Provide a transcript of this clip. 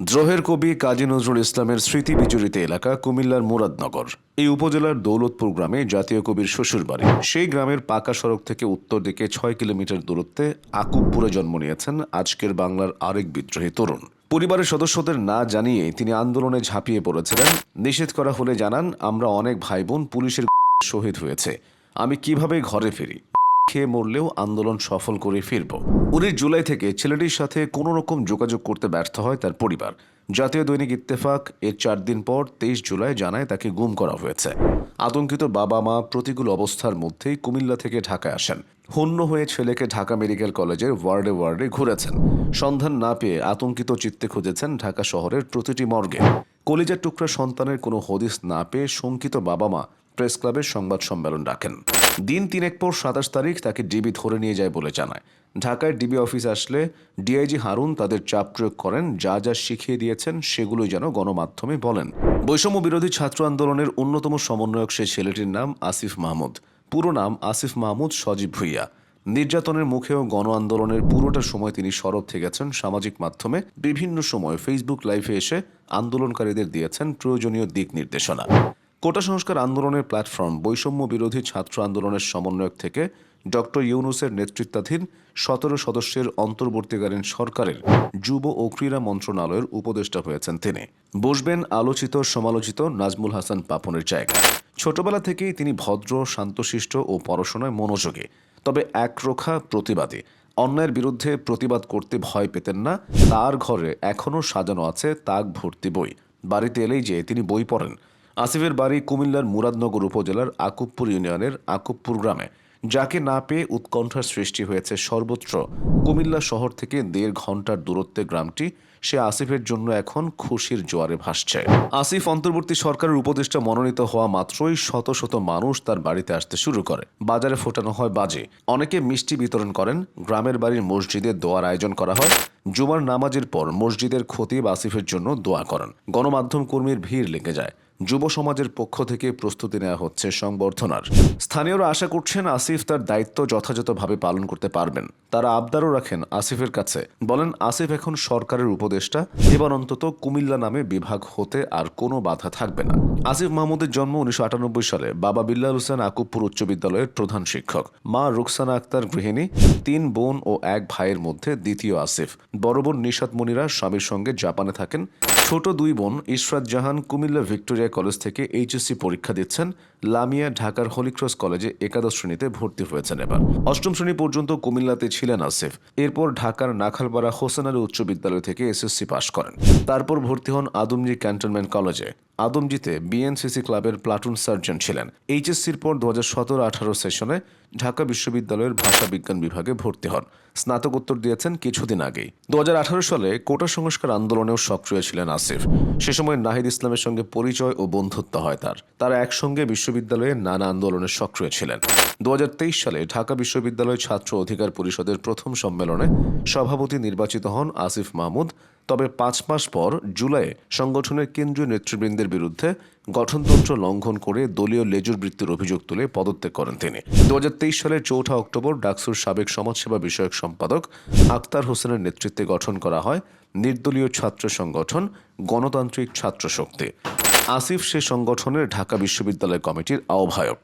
দ্রোহের কবি কাজী নজরুল ইসলামের স্মৃতি বিজড়িত এলাকা কুমিল্লার মুরাদনগর। এই উপজেলার দৌলতপুর গ্রামে জাতীয় কবির শ্বশুরবাড়ি সেই গ্রামের পাকা সড়ক থেকে উত্তর দিকে ছয় কিলোমিটার দূরত্বে আকুবপুরে জন্ম নিয়েছেন আজকের বাংলার আরেক বিদ্রোহী তরুণ। পরিবারের সদস্যদের না জানিয়ে তিনি আন্দোলনে ঝাঁপিয়ে পড়েছিলেন। নিষেধ করা হলে জানান, আমরা অনেক ভাই বোন পুলিশের শহীদ হয়েছে। আমি কীভাবে ঘরে ফিরি? খেয়ে মরলেও আন্দোলন সফল করে ফিরব। উনিশ জুলাই থেকে ছেলেটির সাথে কোনো রকম যোগাযোগ করতে ব্যর্থ হয় তার পরিবার। জাতীয় দৈনিক ইত্তেফাক এর চার দিন পর তেইশ জুলাই জানায় তাকে গুম করা হয়েছে। আতঙ্কিত বাবা মা প্রতিকূল অবস্থার মধ্যেই কুমিল্লা থেকে ঢাকায় আসেন। হন্য হয়ে ছেলেকে ঢাকা মেডিকেল কলেজের ওয়ার্ডে ওয়ার্ডে ঘুরেছেন। সন্ধান না পেয়ে আতঙ্কিত চিত্তে খুঁজেছেন ঢাকা শহরের প্রতিটি মর্গে। কলিজার টুকরা সন্তানের কোনো হদিস না পেয়ে শঙ্কিত বাবা মা প্রেস ক্লাবের সংবাদ সম্মেলন ডাকেন। দিন তিনেক পর সাতাশ তারিখ তাকে ডিবি ধরে নিয়ে যায় বলে জানায়। ঢাকায় ডিবি অফিস আসলে ডিআইজি হারুন তাদের চাপ প্রয়োগ করেন, যা যা শিখিয়ে দিয়েছেন সেগুলোই যেন গণমাধ্যমে বলেন। বৈষম্য বিরোধী ছাত্র আন্দোলনের অন্যতম সমন্বয়ক সেই ছেলেটির নাম আসিফ মাহমুদ। পুরো নাম আসিফ মাহমুদ সজীব ভুইয়া। নির্যাতনের মুখেও গণ আন্দোলনের পুরোটা সময় তিনি সরব থেকেছেন সামাজিক মাধ্যমে। বিভিন্ন সময় ফেসবুক লাইভে এসে আন্দোলনকারীদের দিয়েছেন প্রয়োজনীয় দিক নির্দেশনা। কোটা সংস্কার আন্দোলনের প্ল্যাটফর্ম বৈষম্য বিরোধী ছাত্র আন্দোলনের সমন্বয়ক থেকে ডক্টর ইউনুসের নেতৃত্বাধীন সতেরো সদস্যের অন্তর্বর্তীকালীন সরকারের যুব ও ক্রীড়া মন্ত্রণালয়ের উপদেষ্টা হয়েছেন তিনি। বসবেন আলোচিত, সমালোচিত নাজমুল হাসান পাপনের জায়গায়। ছোটবেলা থেকেই তিনি ভদ্র, শান্তশিষ্ট ও পড়াশোনায় মনোযোগী। তবে একরোখা প্রতিবাদী। অন্যায়ের বিরুদ্ধে প্রতিবাদ করতে ভয় পেতেন না। তার ঘরে এখনও সাজানো আছে তাক ভর্তি বই। বাড়িতে এলেই যে তিনি বই পড়েন। আসিফের বাড়ি কুমিল্লার মুরাদনগর উপজেলার আকুবপুর ইউনিয়নের আকুবপুর গ্রামে। যাকে না পেয়ে উৎকণ্ঠার সৃষ্টি হয়েছে সর্বত্র। কুমিল্লা শহর থেকে দেড় ঘণ্টার দূরত্বে গ্রামটি, সে আসিফের জন্য এখন খুশির জোয়ারে ভাসছে। আসিফ অন্তর্বর্তী সরকারের উপদেষ্টা মনোনীত হওয়া মাত্রই শত শত মানুষ তার বাড়িতে আসতে শুরু করে। বাজারে ফোটানো হয় বাজে। অনেকে মিষ্টি বিতরণ করেন। গ্রামের বাড়ির মসজিদে দোয়ার আয়োজন করা হয়। জুমার নামাজের পর মসজিদের খতিব আসিফের জন্য দোয়া করেন। গণমাধ্যম কর্মীর ভিড় লেগে যায়। যুব সমাজের পক্ষ থেকে প্রস্তুতি নেওয়া হচ্ছে সংবর্ধনার। স্থানীয়রা আশা করছেন আসিফ তার দায়িত্ব যথাযথভাবে পালন করতে পারবেন। তারা আবদারও রাখেন আসিফের কাছে। বলেন, আসিফ এখন সরকারের উপদেষ্টা। এবার অন্তত কুমিল্লা নামে বিভাগ হতে আর কোনো বাধা থাকবে না। আসিফ মাহমুদের জন্ম উনিশশো আটানব্বই সালে। বাবা বিল্লাল হোসেন আকুবপুর উচ্চ বিদ্যালয়ের প্রধান শিক্ষক। মা রুকসানা আক্তার গৃহিণী। তিন বোন ও এক ভাইয়ের মধ্যে দ্বিতীয় আসিফ। বড় বোন নিশাত মনিরা স্বামীর সঙ্গে জাপানে থাকেন। ছোট দুই বোন ইশরাত জাহান কুমিল্লা ভিক্টোরিয়া কলেজ থেকে এইচএসসি পরীক্ষা দিচ্ছেন। লামিয়া ঢাকার হলিক্রস কলেজে একাদশ শ্রেণীতে ভর্তি হয়েছেন এবার। অষ্টম শ্রেণি পর্যন্ত কুমিল্লাতে ছিলেন আসিফ। এরপর ঢাকার নাখালপাড়া হোসেন আলী উচ্চ বিদ্যালয় থেকে এসএসসি পাশ করেন। তারপর ভর্তি হন আদমজি ক্যান্টনমেন্ট কলেজে। আদমজিতে বিএনসিসি ক্লাবের প্লাটুন সার্জন ছিলেন। এইচএসসির পর দু হাজার সতেরো আঠারো সেশনে ঢাকা বিশ্ববিদ্যালয়ের ভাষা বিজ্ঞান বিভাগে ভর্তি হন। স্নাতকোত্তর দিয়েছেন কিছুদিন আগেই। দু সালে কোটা সংস্কার আন্দোলনেও সক্রিয় ছিলেন আসিফ। সে সময় নাহিদ ইসলামের সঙ্গে পরিচয় ও বন্ধুত্ব হয় তার। তারা একসঙ্গে বিশ্ববিদ্যালয়ে নানা আন্দোলনে সক্রিয় ছিলেন। দু হাজার তেইশ সালে ঢাকা বিশ্ববিদ্যালয় ছাত্র অধিকার পরিষদের প্রথম সম্মেলনে সভাপতি নির্বাচিত হন আসিফ মাহমুদ। তবে পাঁচ মাস পর জুলাইয়ে সংগঠনের কেন্দ্রীয় নেতৃবৃন্দের বিরুদ্ধে গঠনতন্ত্র লঙ্ঘন করে দলীয় লেজুর বৃত্তির অভিযোগ তুলে পদত্যাগ করেন তিনি। দু হাজার তেইশ সালের চৌঠা অক্টোবর ডাকসুর সাবেক সমাজসেবা বিষয়ক সম্পাদক আক্তার হোসেনের নেতৃত্বে গঠন করা হয় নির্দলীয় ছাত্র সংগঠন গণতান্ত্রিক ছাত্র শক্তি। আসিফ সে সংগঠনের ঢাকা বিশ্ববিদ্যালয় কমিটির আহ্বায়ক।